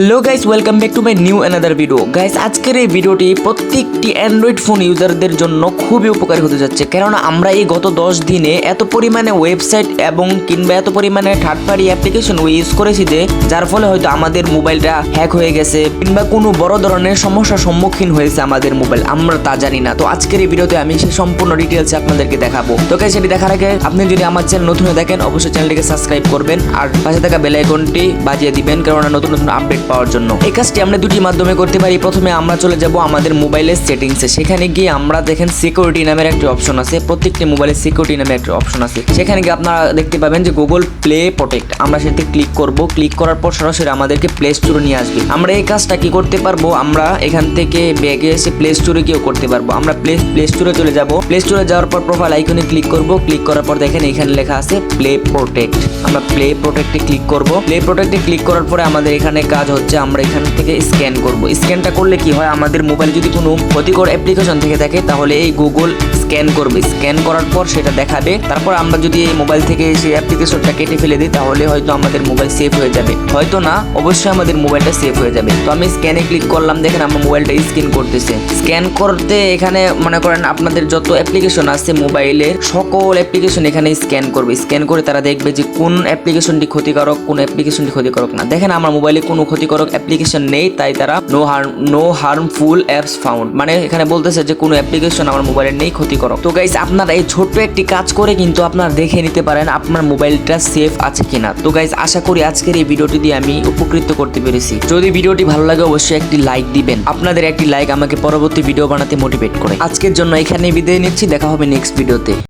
Hello guys welcome back to my new another video guys আজকের এই ভিডিওটি প্রত্যেকটি অ্যান্ড্রয়েড ফোন ইউজারদের জন্য খুবই উপকারী হতে যাচ্ছে। কেননা আমরা এই গত দশ দিনে এত পরিমাণে ওয়েবসাইট এবং কিংবা এত পরিমাণে থার্ড পার্টি অ্যাপ্লিকেশন ইউজ করেছি যে, যার ফলে হয়তো আমাদের মোবাইলটা হ্যাক হয়ে গেছে কিংবা কোনো বড় ধরনের সমস্যার সম্মুখীন হয়েছে আমাদের মোবাইল আমরা তা জানি না। তো আজকের এই ভিডিওতে আমি সেই সম্পূর্ণ ডিটেলস আপনাদেরকে দেখাবো। তো গাইস সেটি দেখার আগে আপনি যদি আমার চ্যানেল নতুন দেখেন অবশ্যই চ্যানেলটিকে সাবস্ক্রাইব করবেন। আর পাশে থাকা বেল আইকনটি বাজিয়ে দিবেন, কেননা নতুন নতুন আপডেট পাওয়ার জন্য। এই কাজটি আমরা দুটি মাধ্যমে করতে পারি। প্রথমে আমরা চলে যাব আমাদের মোবাইলের সেটিংসে। সেখানে গিয়ে আমরা দেখেন সিকিউরিটি নামের একটি অপশন আছে। প্রত্যেকটি মোবাইলের সিকিউরিটি নামের একটি অপশন আছে। সেখানে গিয়ে আপনারা দেখতে পাবেন যে গুগল প্লে প্রোটেক্ট আমরা সেটি ক্লিক করব। ক্লিক করার পর সরাসরি আমাদেরকে প্লে স্টোরে নিয়ে আসবে। আমরা এই কাজটা কি করতে পারব? আমরা এখান থেকে ব্যাগে এসে প্লে স্টোরে গিয়েও করতে পারব। আমরা প্লে প্লে স্টোরে চলে যাব। প্লে স্টোরে যাওয়ার পর প্রোফাইল আইকনে ক্লিক করব। ক্লিক করার পর দেখেন এখানে লেখা আছে প্লে প্রোটেক্ট আমরা প্লে প্রোটেক্টে ক্লিক করব। প্লে প্রোটেক্টে ক্লিক করার পরে আমাদের এখানে কাজ হচ্ছে আমরা এখান থেকে স্ক্যান করব। স্ক্যানটা করলে কি হয়? আমাদের মোবাইল যদি কোনো ক্ষতিকর অ্যাপ্লিকেশন থেকে থাকে, তাহলে এই গুগল স্ক্যান করবে। স্ক্যান করার পর সেটা দেখাবে। তারপর আমরা যদি এই মোবাইল থেকে সেই অ্যাপ্লিকেশনটা কেটে ফেলে দিই, তাহলে হয়তো আমাদের মোবাইল সেফ হয়ে যাবে। হয়তো না, অবশ্যই আমাদের মোবাইলটা সেফ হয়ে যাবে। তো আমি স্ক্যানে ক্লিক করলাম, দেখেন আমার মোবাইলটা স্ক্যান করতেছে। স্ক্যান করতে এখানে মনে করেন আপনাদের যত অ্যাপ্লিকেশন আছে মোবাইলের সকল অ্যাপ্লিকেশন এখানে স্ক্যান করবে। স্ক্যান করে তারা দেখবে যে কোন অ্যাপ্লিকেশনটি ক্ষতিকারক, কোন অ্যাপ্লিকেশনটি ক্ষতিকারক না। দেখেন আমার মোবাইলে কোনো ক্ষতিকারক অ্যাপ্লিকেশন নেই, তাই তারা no harm no harmful apps found মানে এখানে বলতেছে যে কোনো অ্যাপ্লিকেশন আমার মোবাইলে নেই ক্ষতিকারক তো গাইস আপনারা এই ছোট্ট একটি কাজ করে কিন্তু আপনারা দেখে নিতে পারেন আপনার মোবাইলটা সেফ আছে কিনা। তো গাইস আশা করি আজকের এই ভিডিওটি দিয়ে আমি উপকৃত করতে পেরেছি। যদি ভিডিওটি ভালো লাগে, অবশ্যই একটি লাইক দিবেন। আপনাদের একটি লাইক আমাকে পরবর্তী ভিডিও বানাতে মোটিভেট করে। আজকের জন্য এখানে বিদায় নিচ্ছি, দেখা হবে নেক্সট ভিডিওতে